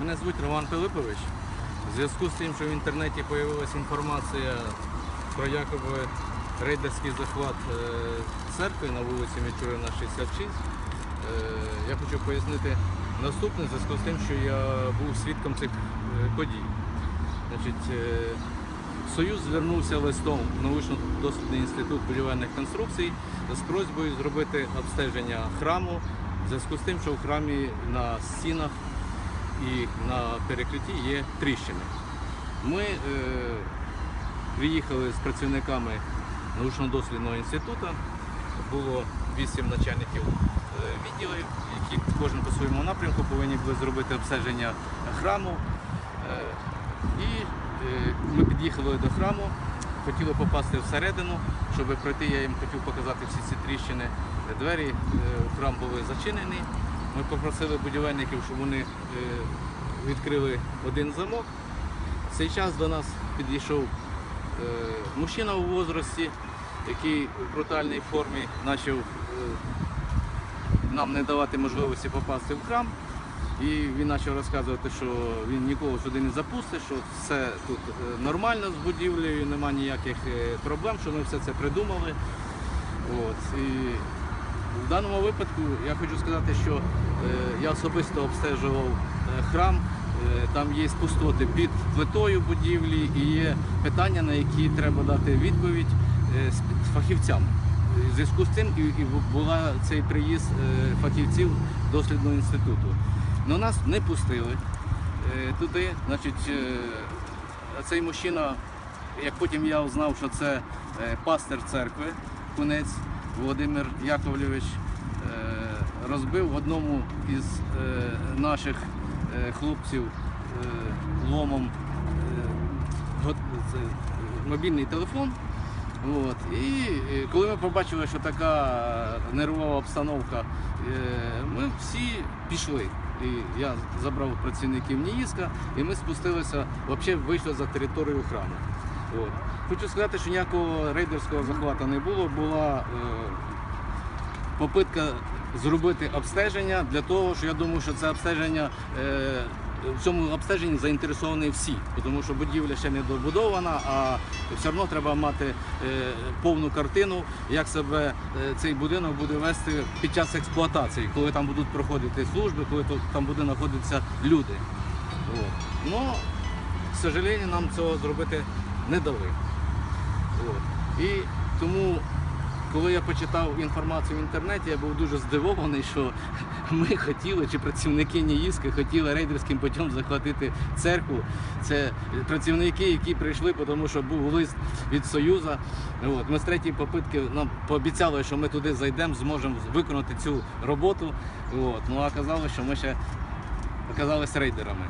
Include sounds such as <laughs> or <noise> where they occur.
Мене звуть Роман Пилипович. У зв'язку з тим, що в інтернеті з'явилася інформація про якоби рейдерський захват е, церкви на вулиці Мічурина 66, е, я хочу пояснити наступне в зв'язку з тим, що я був свідком цих е, подій. Значить, Союз звернувся листом в научно-дослідний інститут будівельних конструкцій з просьбою зробити обстеження храму в зв'язку з тим, що в храмі на стінах і на перекритті є тріщини. Ми е, приїхали з працівниками научно-дослідного інституту. Було вісім начальників е, відділів, які кожен по своєму напрямку повинні були зробити обстеження храму. Е, І е, ми під'їхали до храму, хотіли попасти всередину, щоб пройти, я їм хотів показати всі ці тріщини. Двері храм були зачинені. Ми попросили будівельників, щоб вони е, відкрили один замок. В цей час до нас підійшов е, мужчина у возрасті, який в брутальній формі почав е, нам не давати можливості попасти в храм. І він почав розказувати, що він нікого сюди не запустить, що все тут нормально з будівлею, немає ніяких проблем, що ми все це придумали. В даному випадку я хочу сказати, що е, я особисто обстежував е, храм. Е, Там є пустоти під плитою будівлі і є питання, на які треба дати відповідь фахівцям. В зв'язку з цим і, була цей приїзд фахівців дослідного інституту. Но нас не пустили туди. Значить, цей мужчина, як потім я узнав, що це пастир церкви, кунець Володимир Яковлевич, е, розбив одному із е, наших е, хлопців ломом мобільний телефон. От. І коли ми побачили, що така нервова обстановка, ми всі пішли. І я забрав працівників НІїСКа, і ми спустилися, взагалі вийшли за територію храму. От. Хочу сказати, що ніякого рейдерського захвату не було. Була е, попитка зробити обстеження для того, що я думаю, що це обстеження. Е, в цьому обстеженні заінтересовані всі, тому що будівля ще не добудована, а все одно треба мати е, повну картину, як себе е, цей будинок буде вести під час експлуатації, коли там будуть проходити служби, коли там будуть знаходитися люди. От. Ну, к сожалению, нам цього зробити не дали. От. І тому, коли я почитав інформацію в інтернеті, я був дуже здивований, що <laughs> ми хотіли, чи працівники НІїСКи хотіли рейдерським путем захватити церкву. Це працівники, які прийшли, тому що був лист від Союзу. От. Ми з третьої попитки нам пообіцяли, що ми туди зайдемо, зможемо виконати цю роботу. От. Ну а оказалось, що ми ще оказалися рейдерами.